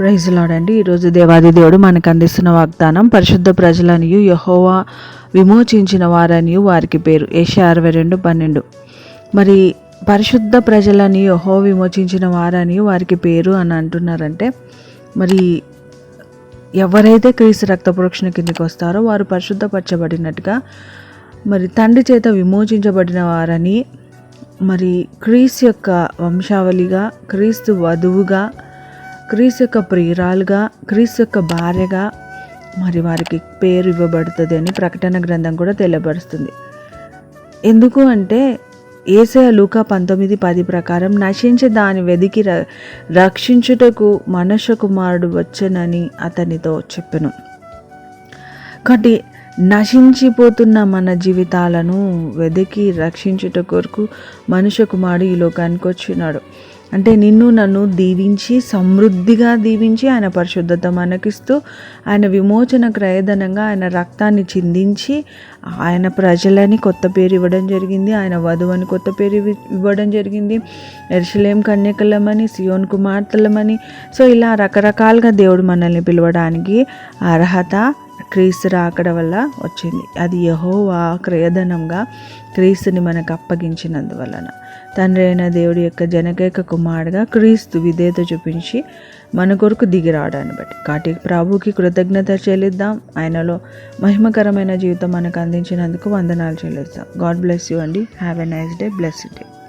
Praise లాడండి. ఈరోజు దేవాది దేవుడు మనకు అందిస్తున్న వాగ్దానం పరిశుద్ధ ప్రజలనియు యహోవా విమోచించిన వారనియు వారికి పేరు. ఏషియా అరవై రెండు పన్నెండు. మరి పరిశుద్ధ ప్రజలని యహో విమోచించిన వారని వారికి పేరు అని అంటున్నారంటే మరి ఎవరైతే క్రీస్తు రక్త ప్రోక్షణ కిందకి వస్తారో వారు పరిశుద్ధపరచబడినట్టుగా మరి తండ్రి చేత విమోచించబడిన వారని మరి క్రీస్తు యొక్క వంశావళిగా క్రీస్తు వధువుగా క్రీస్తు యొక్క ప్రియురాలుగా క్రీస్తు యొక్క భార్యగా మరి వారికి పేరు ఇవ్వబడుతుంది అని ప్రకటన గ్రంథం కూడా తెలియబరుస్తుంది ఎందుకు అంటే ఏసయ లూకా పంతొమ్మిది పది ప్రకారం నశించి దాని వెదికి ర రక్షించుటకు మనుష్య కుమారుడు వచ్చనని అతనితో చెప్పెను. కాబట్టి నశించిపోతున్న మన జీవితాలను వెదికి రక్షించుట కొరకు మనుష్య కుమారుడు ఈ లోకానికి వచ్చినాడు. అంటే నిన్ను నన్ను దీవించి సమృద్ధిగా దీవించి ఆయన పరిశుద్ధత మనకిస్తూ ఆయన విమోచన క్రయధనంగా ఆయన రక్తాన్ని చిందించి ఆయన ప్రజలని కొత్త పేరు ఇవ్వడం జరిగింది ఆయన వధువని కొత్త పేరు ఇవ్వడం జరిగింది. ఎర్షలేం కన్యకలమని సియోన్ కుమార్తెలమని. సో ఇలా రకరకాలుగా దేవుడు మనల్ని పిలవడానికి అర్హత క్రీస్తు రాకడ వల్ల వచ్చింది. అది యహోవా క్రయధనంగా క్రీస్తుని మనకు అప్పగించినందువలన. తండ్రి అయిన దేవుడి యొక్క జనకేక కుమారుడుగా క్రీస్తు విధేయత చూపించి మన కొరకు దిగిరాడాన్ని బట్టి. కాటి ప్రభుకి కృతజ్ఞత చెల్లిద్దాం. ఆయనలో మహిమకరమైన జీవితం మనకు అందించినందుకు వందనాలు చెల్లిద్దాం. గాడ్ బ్లెస్ యూ అండి. Have a nice day. Bless day.